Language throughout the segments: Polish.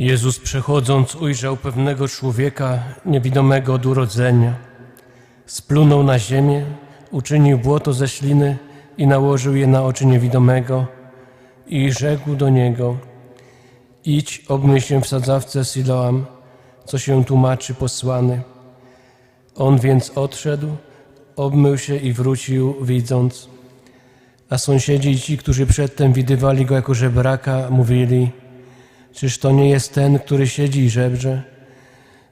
Jezus przechodząc ujrzał pewnego człowieka niewidomego od urodzenia. Splunął na ziemię, uczynił błoto ze śliny i nałożył je na oczy niewidomego i rzekł do niego Idź, obmyj się w sadzawce Siloam, co się tłumaczy posłany. On więc odszedł, obmył się i wrócił widząc. A sąsiedzi i ci, którzy przedtem widywali go jako żebraka, mówili Czyż to nie jest ten, który siedzi i żebrze?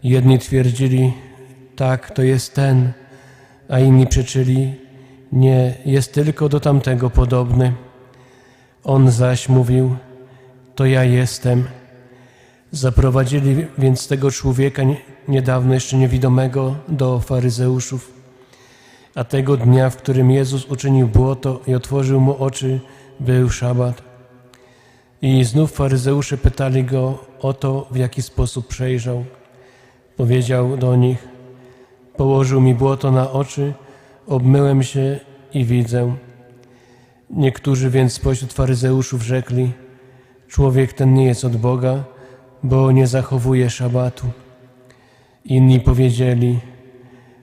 Jedni twierdzili, tak, to jest ten, a inni przeczyli, nie, jest tylko do tamtego podobny. On zaś mówił, to ja jestem. Zaprowadzili więc tego człowieka nie- niedawno jeszcze niewidomego do faryzeuszów. A tego dnia, w którym Jezus uczynił błoto i otworzył mu oczy, był szabat. I znów faryzeusze pytali go o to, w jaki sposób przejrzał. Powiedział do nich: Położył mi błoto na oczy, obmyłem się i widzę. Niektórzy więc spośród faryzeuszów rzekli: Człowiek ten nie jest od Boga, bo nie zachowuje szabatu. Inni powiedzieli: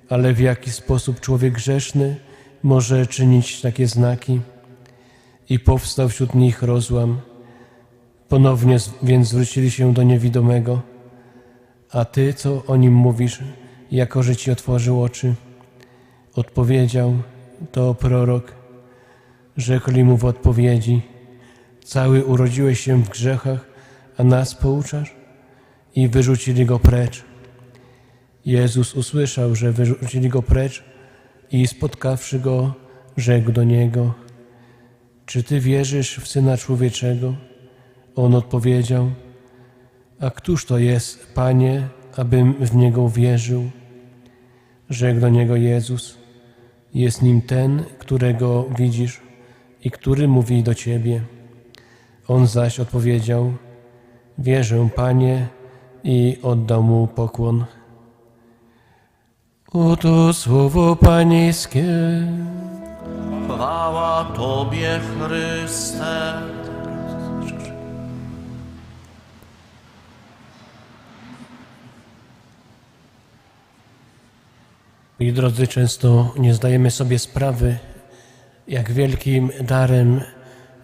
Ale w jaki sposób człowiek grzeszny może czynić takie znaki? I powstał wśród nich rozłam. Ponownie więc zwrócili się do niewidomego. A ty, co o nim mówisz, jako że ci otworzył oczy? Odpowiedział, to prorok. Rzekli mu w odpowiedzi, cały urodziłeś się w grzechach, a nas pouczasz? I wyrzucili go precz. Jezus usłyszał, że wyrzucili go precz i spotkawszy go, rzekł do niego, czy ty wierzysz w Syna Człowieczego? On odpowiedział, a któż to jest, Panie, abym w Niego uwierzył? Rzekł do Niego Jezus, jest nim ten, którego widzisz i który mówi do Ciebie. On zaś odpowiedział, wierzę, Panie, i oddał Mu pokłon. Oto słowo Pańskie. Chwała Tobie, Chryste. Moi drodzy, często nie zdajemy sobie sprawy, jak wielkim darem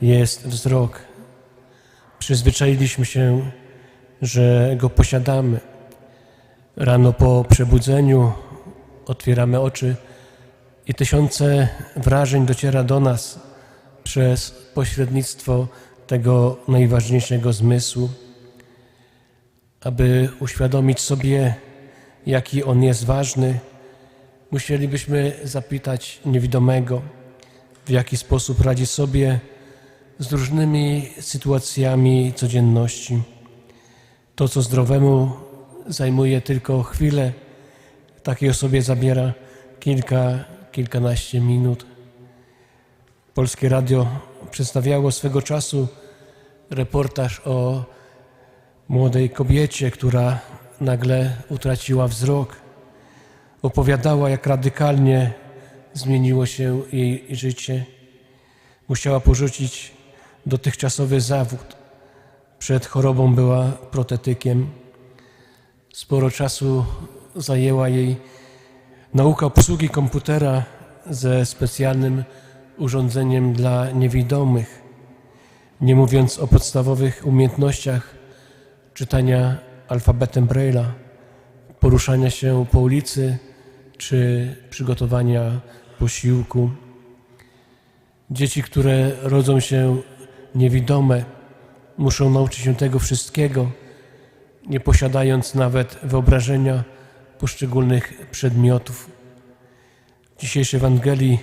jest wzrok. Przyzwyczailiśmy się, że go posiadamy. Rano po przebudzeniu otwieramy oczy i tysiące wrażeń dociera do nas przez pośrednictwo tego najważniejszego zmysłu, aby uświadomić sobie, jaki on jest ważny musielibyśmy zapytać niewidomego, w jaki sposób radzi sobie z różnymi sytuacjami codzienności. To, co zdrowemu zajmuje tylko chwilę, takiej osobie zabiera kilka, kilkanaście minut. Polskie Radio przedstawiało swego czasu reportaż o młodej kobiecie, która nagle utraciła wzrok opowiadała, jak radykalnie zmieniło się jej życie. Musiała porzucić dotychczasowy zawód. Przed chorobą była protetykiem. Sporo czasu zajęła jej nauka obsługi komputera ze specjalnym urządzeniem dla niewidomych, nie mówiąc o podstawowych umiejętnościach czytania alfabetem Braille'a, poruszania się po ulicy czy przygotowania posiłku. Dzieci, które rodzą się niewidome, muszą nauczyć się tego wszystkiego, nie posiadając nawet wyobrażenia poszczególnych przedmiotów. W dzisiejszej Ewangelii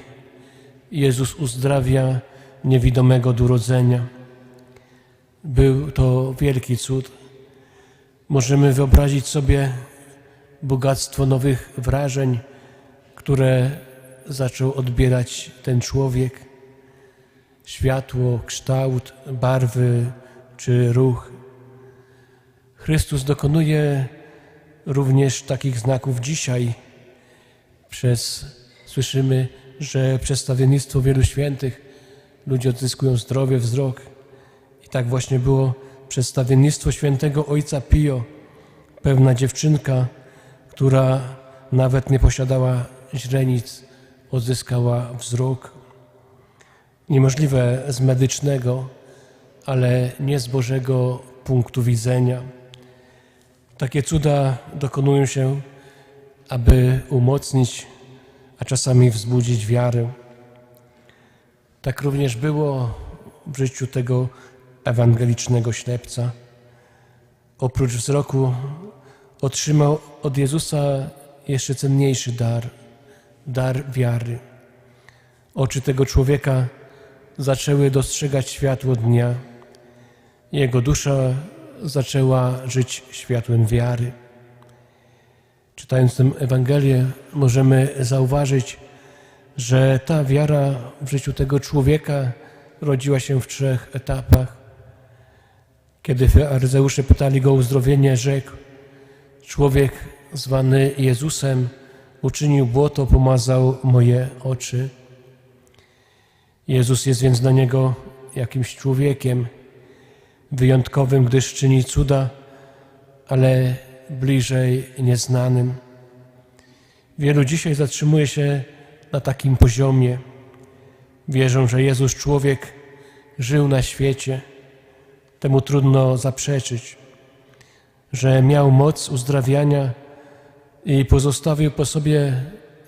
Jezus uzdrawia niewidomego od urodzenia. Był to wielki cud. Możemy wyobrazić sobie bogactwo nowych wrażeń, które zaczął odbierać ten człowiek. Światło, kształt, barwy czy ruch. Chrystus dokonuje również takich znaków dzisiaj. Przez, słyszymy, że przez stawiennictwo wielu świętych ludzie odzyskują zdrowie, wzrok. I tak właśnie było przez stawiennictwo świętego ojca Pio. Pewna dziewczynka, która nawet nie posiadała źrenic, odzyskała wzrok. Niemożliwe z medycznego, ale nie z Bożego punktu widzenia. Takie cuda dokonują się, aby umocnić, a czasami wzbudzić wiarę. Tak również było w życiu tego ewangelicznego ślepca. Oprócz wzroku otrzymał od Jezusa jeszcze cenniejszy dar dar wiary. Oczy tego człowieka zaczęły dostrzegać światło dnia. Jego dusza zaczęła żyć światłem wiary. Czytając tę Ewangelię, możemy zauważyć, że ta wiara w życiu tego człowieka rodziła się w trzech etapach. Kiedy faryzeusze pytali go o uzdrowienie, rzekł: Człowiek zwany Jezusem uczynił błoto, pomazał moje oczy. Jezus jest więc dla niego jakimś człowiekiem wyjątkowym, gdyż czyni cuda, ale bliżej nieznanym. Wielu dzisiaj zatrzymuje się na takim poziomie. Wierzą, że Jezus człowiek żył na świecie. Temu trudno zaprzeczyć, że miał moc uzdrawiania i pozostawił po sobie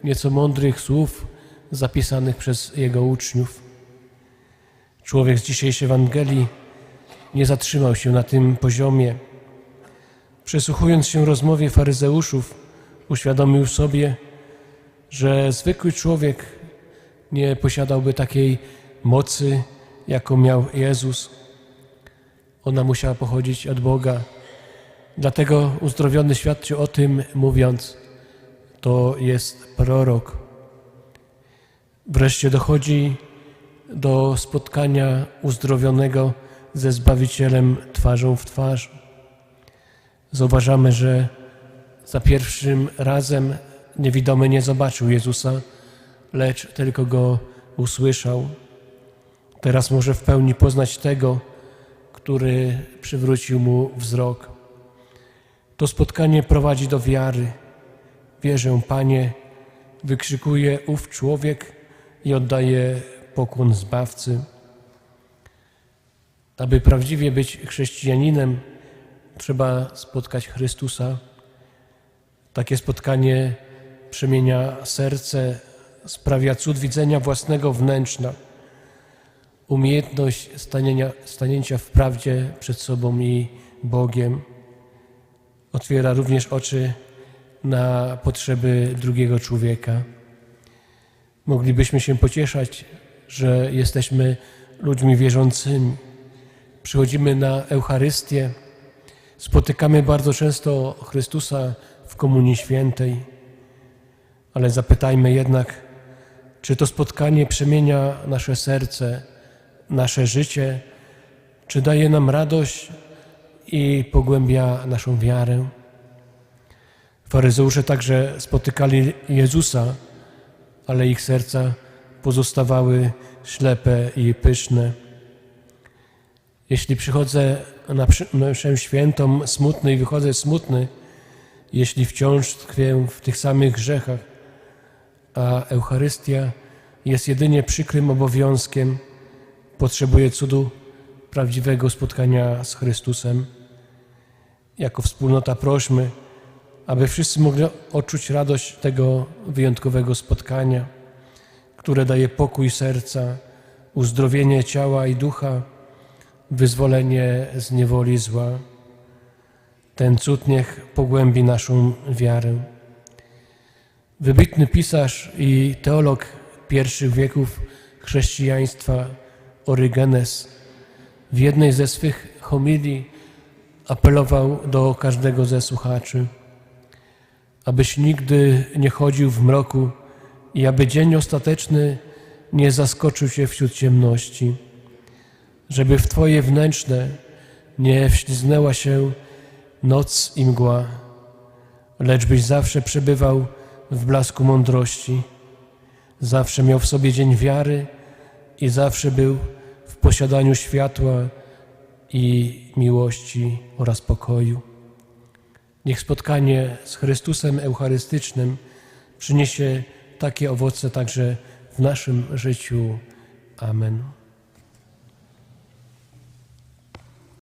nieco mądrych słów zapisanych przez jego uczniów. Człowiek z dzisiejszej Ewangelii nie zatrzymał się na tym poziomie. Przysłuchując się rozmowie faryzeuszów, uświadomił sobie, że zwykły człowiek nie posiadałby takiej mocy, jaką miał Jezus. Ona musiała pochodzić od Boga. Dlatego uzdrowiony świadczy o tym, mówiąc, to jest prorok. Wreszcie dochodzi do spotkania uzdrowionego ze Zbawicielem twarzą w twarz. Zauważamy, że za pierwszym razem niewidomy nie zobaczył Jezusa, lecz tylko go usłyszał. Teraz może w pełni poznać tego, który przywrócił mu wzrok. To spotkanie prowadzi do wiary. Wierzę, Panie, wykrzykuje ów człowiek i oddaje pokłon Zbawcy. Aby prawdziwie być chrześcijaninem, trzeba spotkać Chrystusa. Takie spotkanie przemienia serce, sprawia cud widzenia własnego wnętrza, umiejętność stanienia, stanięcia w prawdzie przed sobą i Bogiem. Otwiera również oczy na potrzeby drugiego człowieka. Moglibyśmy się pocieszać, że jesteśmy ludźmi wierzącymi. Przychodzimy na Eucharystię, spotykamy bardzo często Chrystusa w Komunii Świętej, ale zapytajmy jednak, czy to spotkanie przemienia nasze serce, nasze życie, czy daje nam radość i pogłębia naszą wiarę. Faryzeusze także spotykali Jezusa, ale ich serca pozostawały ślepe i pyszne. Jeśli przychodzę na mszę świętą smutny i wychodzę smutny, jeśli wciąż tkwię w tych samych grzechach, a Eucharystia jest jedynie przykrym obowiązkiem, potrzebuję cudu prawdziwego spotkania z Chrystusem. Jako wspólnota prośmy, aby wszyscy mogli odczuć radość tego wyjątkowego spotkania, które daje pokój serca, uzdrowienie ciała i ducha, wyzwolenie z niewoli zła. Ten cud niech pogłębi naszą wiarę. Wybitny pisarz i teolog pierwszych wieków chrześcijaństwa Orygenes w jednej ze swych homilii apelował do każdego ze słuchaczy, abyś nigdy nie chodził w mroku i aby dzień ostateczny nie zaskoczył cię wśród ciemności, żeby w Twoje wnętrzne nie wśliznęła się noc i mgła, lecz byś zawsze przebywał w blasku mądrości, zawsze miał w sobie dzień wiary i zawsze był posiadaniu światła i miłości oraz pokoju. Niech spotkanie z Chrystusem Eucharystycznym przyniesie takie owoce także w naszym życiu. Amen.